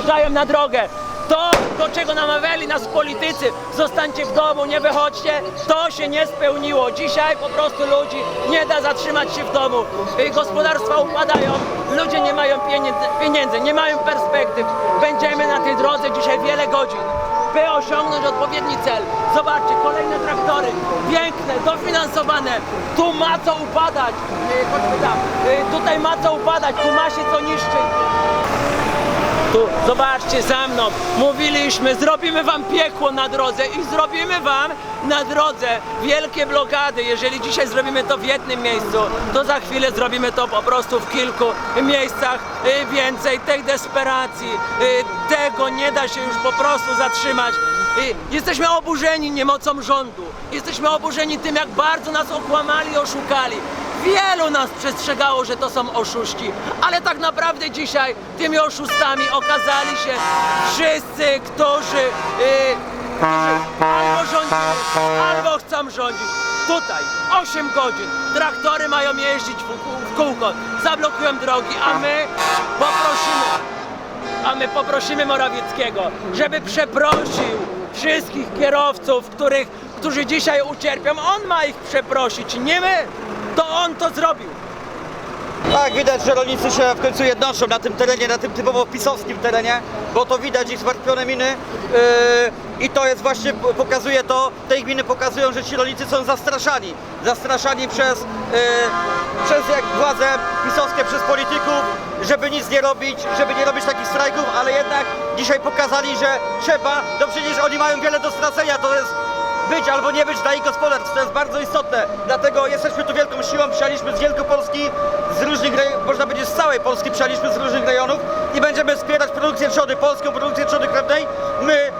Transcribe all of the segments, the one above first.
wyszedłem na drogę. To, do czego namawiali nas politycy, zostańcie w domu, nie wychodźcie, to się nie spełniło. Dzisiaj po prostu ludzi nie da zatrzymać się w domu. Y, Gospodarstwa upadają, ludzie nie mają pieniędzy, nie mają perspektyw. Będziemy na tej drodze dzisiaj wiele godzin by osiągnąć odpowiedni cel. Zobaczcie, kolejne traktory, piękne, dofinansowane. Tu ma co upadać. Y, tam. Y, Tutaj ma co upadać, tu ma się co niszczyć. Tu, zobaczcie za mną. Mówiliśmy, zrobimy wam piekło na drodze i zrobimy wam na drodze wielkie blokady. Jeżeli dzisiaj zrobimy to w jednym miejscu, to za chwilę zrobimy to po prostu w kilku miejscach y, więcej. Tej desperacji, y, tego nie da się już po prostu zatrzymać. Y, Jesteśmy oburzeni niemocą rządu. Jesteśmy oburzeni tym, jak bardzo nas okłamali i oszukali. Wielu nas przestrzegało, że to są oszuści, ale tak naprawdę dzisiaj tymi oszustami okazali się wszyscy, którzy, yy, którzy albo rządzili, albo chcą rządzić. Tutaj 8 godzin traktory mają jeździć w, w kółko, zablokują drogi, a my poprosimy a my poprosimy Morawieckiego, żeby przeprosił wszystkich kierowców, których, którzy dzisiaj ucierpią. On ma ich przeprosić, nie my. To on to zrobił. Tak, widać, że rolnicy się w końcu jednoczą na tym terenie, na tym typowo pisowskim terenie, bo to widać ich zmartwione miny yy, i to jest właśnie, pokazuje to, te ich miny pokazują, że ci rolnicy są zastraszani. Zastraszani przez, yy, przez jak władze pisowskie, przez polityków, żeby nic nie robić, żeby nie robić takich strajków, ale jednak dzisiaj pokazali, że trzeba, no przecież oni mają wiele do stracenia, to jest być albo nie być dla ich gospodarstw. To jest bardzo istotne. Dlatego jesteśmy tu wielką siłą. Przyjechaliśmy z Wielkopolski, z różnych rejonów, można powiedzieć z całej Polski przyjechaliśmy z różnych rejonów i będziemy wspierać produkcję trzody, polską produkcję trzody chlebnej. My,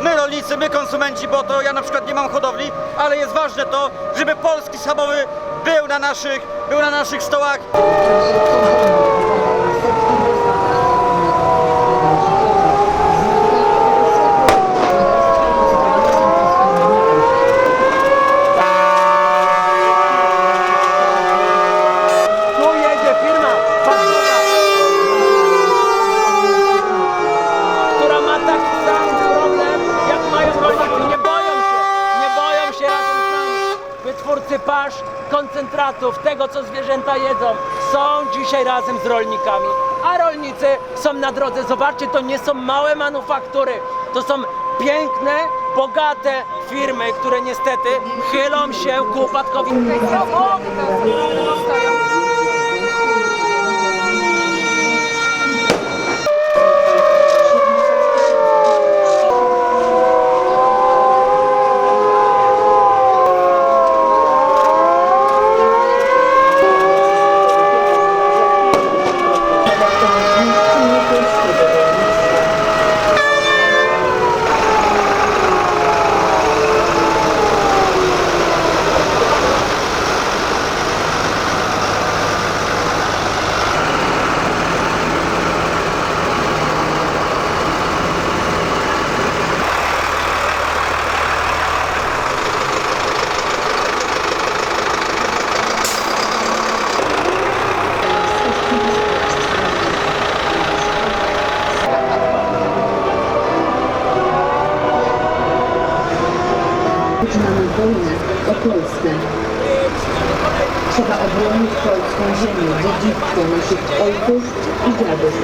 my rolnicy, my konsumenci, bo to ja na przykład nie mam hodowli, ale jest ważne to, żeby polski schabowy był na naszych, był na naszych stołach. Tu jedzie firma, Pachola, która ma taki sam problem, jak mają rolnicy. Nie boją się, nie boją się razem z nami. Wytwórcy pasz, koncentratów, tego co zwierzęta jedzą, są dzisiaj razem z rolnikami. A rolnicy są na drodze. Zobaczcie, to nie są małe manufaktury. To są piękne, bogate firmy, które niestety chylą się ku upadkowi. Wojnę o Polskę. Trzeba obronić polską ziemię, dziedzictwo naszych ojców i dziadów.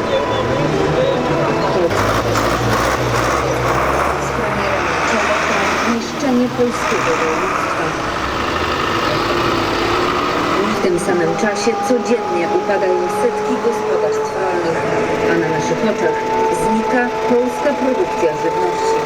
Z premierem polskiego rolnictwa. W tym samym czasie codziennie upadają setki gospodarstw rolnych, a na naszych oczach znika polska produkcja żywności.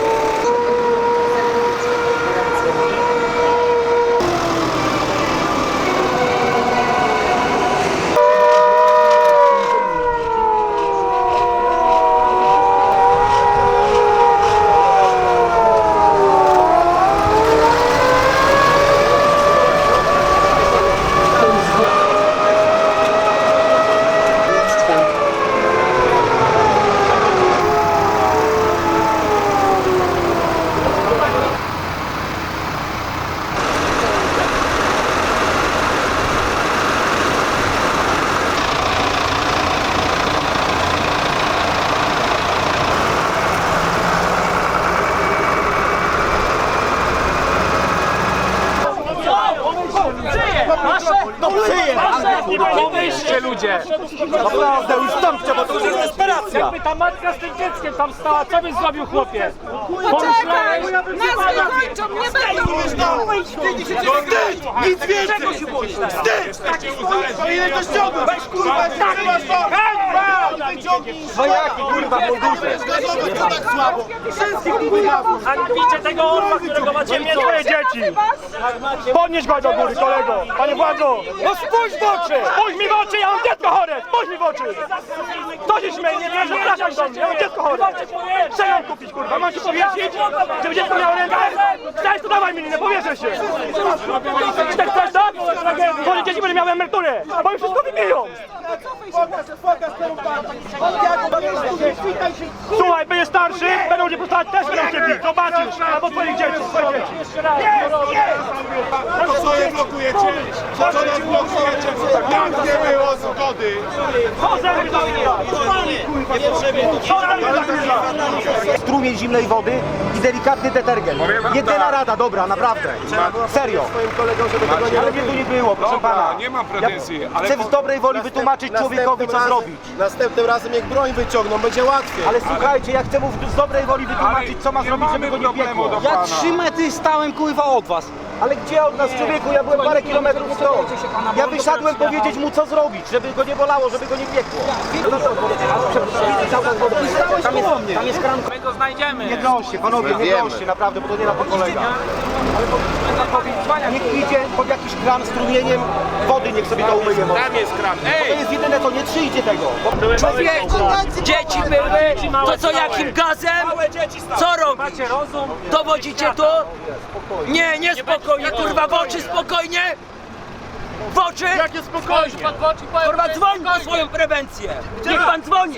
Pomyślcie ludzie! Naprawdę, ustąpcie, bo to już jest desperacja. Jakby ta matka z tym dzieckiem tam stała, co byś zrobił chłopie? Pomyślałeś? Nas wykończą, nie będą Wstyd! Nic więcej! Wstyd! To ściągnął? Weź kurwa, trzymasz to! Wojaki, kurwa, mundurze. tak! Hańbicie tego orła, którego macie mnie swoje dzieci! Podnieś go do góry, kolego! Panie władzo! No spójrz w oczy! Spójrz mi w oczy, ja mam dziecko chore! Spójrz mi w oczy! To się śmieje, nie wracaj do mnie, ja mam dziecko chore! Chcę ją kupić, kurwa, mam ci powiedzieć, żeby dziecko miało rękę? Dawaj mi, nie powierzę się! Czy tak chcesz, tak? Twoje dzieci będą miały emeryturę, bo im wszystko wybiją! Słuchaj, będziesz starszy, będą cię postawać, też będą cię bić, zobaczysz, albo twoich dzieci, twoje dzieci. Jeszcze raz, To co je blokujecie? To co nas blokujecie? Jak nie było zgody? Co za mnie strumień zimnej wody i delikatny detergent. Jedyna rada, dobra, naprawdę. Serio. Ale mnie tu nie było, proszę pana. nie mam pretensji, Ja ale chcę z dobrej woli wytłumaczyć człowiekowi, co zrobić. Następnym razem jak broń wyciągną, będzie łatwiej. Ale słuchajcie, ja chcę mu z dobrej woli wytłumaczyć, co ma zrobić, żeby go nie piekło. Ja trzy metry stałem, kurwa, od was. Ale gdzie od nas człowieku? Ja byłem parę kilometrów stąd. Ja wyszedłem powiedzieć mu, co zrobić, żeby go nie bolało, żeby go nie piekło. Tam jest, tam jest kranka. My go znajdziemy. Nie drążcie, panowie, nie drążcie, naprawdę, bo to nie na to polega. Niech idzie pod jakiś kran strumieniem wody, niech sobie to umyje. tam jest kran. To Ej! jest jedyne co, nie trzyjcie tego. Człowieku, dzieci były, to co jakim gazem? Co robi? Macie rozum? Dowodzicie tu? Nie, nie spokojnie, kurwa, w oczy spokojnie! W oczy? Jakie spokojnie. Kurwa, dzwoń po swoją prewencję! Niech pan dzwoni!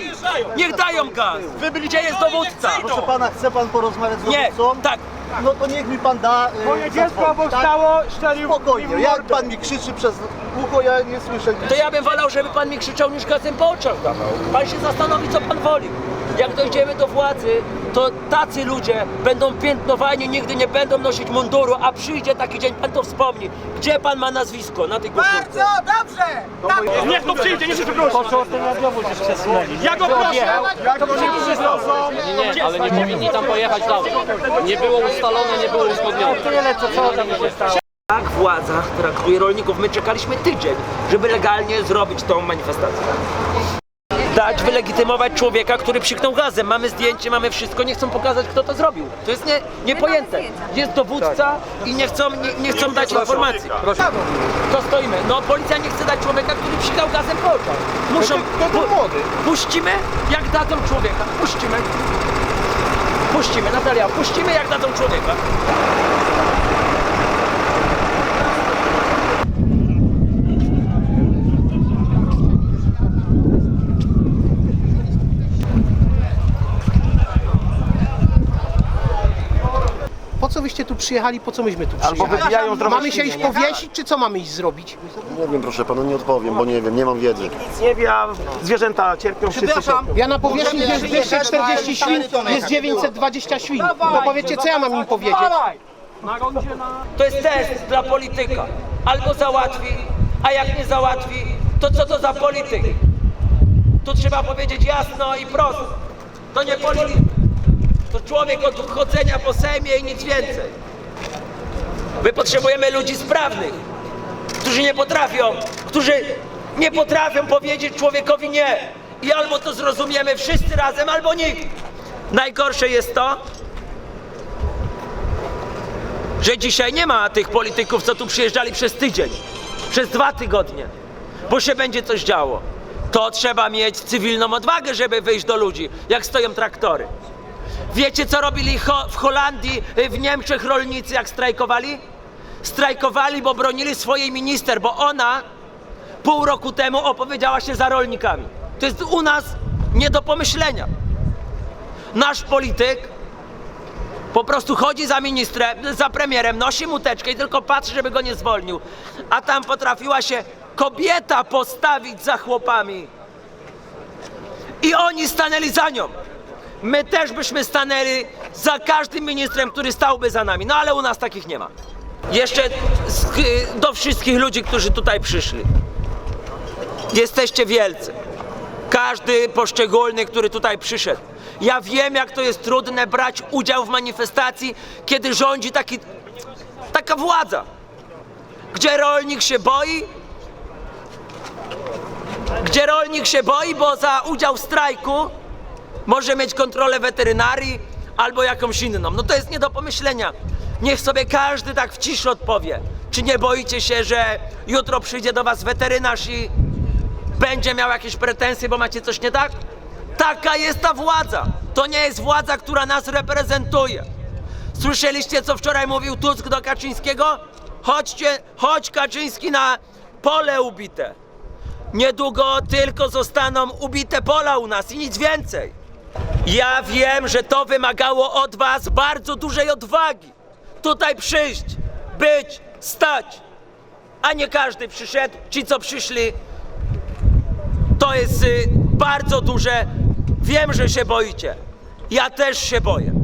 Niech dają gaz! Gdzie jest dowódca? Proszę pana, chce pan porozmawiać z Nie, dowódcą? tak, No to niech mi pan da. y, Moje dziecko zadzwonić, obok tak? stało, szczelił Spokojnie, mi w jak mordę. pan mi krzyczy przez ucho, ja nie słyszę. to ja bym wolał, żeby pan mi krzyczał niż gazem po oczach dawał. Pan się zastanowi, co pan woli. Jak dojdziemy do władzy, to tacy ludzie będą piętnowani, nigdy nie będą nosić munduru, a przyjdzie taki dzień, pan to wspomni. Gdzie pan ma nazwisko na tej koszulce? Niech to przyjdzie, niech się przeprosi. Po co ten radiowóz już przesunęli? Ja go proszę! To przyjdzie Nie, nie, ale nie powinni tam pojechać dalej. Nie było ustalone, nie było uzgodnione. Tyle, co co tam się stało. Tak władza traktuje rolników. My czekaliśmy tydzień, żeby legalnie zrobić tą manifestację. Dać, wylegitymować człowieka, który przyknął gazem. Mamy zdjęcie, mamy wszystko, nie chcą pokazać, kto to zrobił. To jest nie, niepojęte. Jest dowódca i nie chcą, nie, nie chcą dać informacji. To stoimy. No policja nie chce dać człowieka, który przyknął gazem po oczach. Muszą... pu- puścimy, jak dadzą człowieka. Puścimy. Puścimy, Natalia, puścimy, jak dadzą człowieka. Przyjechali, po co myśmy tu Albo przyjechali? wybijają zdrowe Mamy się iść powiesić, czy co mamy iść zrobić? Nie wiem, proszę pana, nie odpowiem, bo nie wiem, nie mam wiedzy. Nic nie wie, a zwierzęta cierpią, wszyscy cierpią. Ja na powierzchni jest 240 świn, jest 920 świn. To powiedzcie, co ja mam im powiedzieć? To jest test dla polityka. Albo załatwi, a jak nie załatwi, to co to za polityk? Tu trzeba powiedzieć jasno i prosto. To nie polityk. To człowiek od chodzenia po Sejmie i nic więcej. My potrzebujemy ludzi sprawnych, którzy nie potrafią, którzy nie potrafią powiedzieć człowiekowi nie. I albo to zrozumiemy wszyscy razem, albo nikt. Najgorsze jest to, że dzisiaj nie ma tych polityków, co tu przyjeżdżali przez tydzień, przez dwa tygodnie, bo się będzie coś działo. To trzeba mieć cywilną odwagę, żeby wyjść do ludzi, jak stoją traktory. Wiecie, co robili Ho- w Holandii, y, w Niemczech rolnicy, jak strajkowali? Strajkowali, bo bronili swojej minister, bo ona pół roku temu opowiedziała się za rolnikami. To jest u nas nie do pomyślenia. Nasz polityk po prostu chodzi za ministrem, za premierem, nosi muteczkę i tylko patrzy, żeby go nie zwolnił. A tam potrafiła się kobieta postawić za chłopami. I oni stanęli za nią. My też byśmy stanęli za każdym ministrem, który stałby za nami. No ale u nas takich nie ma. Jeszcze z, do wszystkich ludzi, którzy tutaj przyszli. Jesteście wielcy. Każdy poszczególny, który tutaj przyszedł. Ja wiem, jak to jest trudne brać udział w manifestacji, kiedy rządzi taki, taka władza, gdzie rolnik się boi, gdzie rolnik się boi, bo za udział w strajku może mieć kontrolę weterynarii albo jakąś inną. No to jest nie do pomyślenia. Niech sobie każdy tak w ciszy odpowie. Czy nie boicie się, że jutro przyjdzie do was weterynarz i będzie miał jakieś pretensje, bo macie coś nie tak? Taka jest ta władza. To nie jest władza, która nas reprezentuje. Słyszeliście, co wczoraj mówił Tusk do Kaczyńskiego? Chodźcie, chodź Kaczyński na pole ubite. Niedługo tylko zostaną ubite pola u nas i nic więcej. Ja wiem, że to wymagało od was bardzo dużej odwagi. Tutaj przyjść, być, stać. A nie każdy przyszedł. Ci, co przyszli, to jest y, bardzo duże. Wiem, że się boicie. Ja też się boję.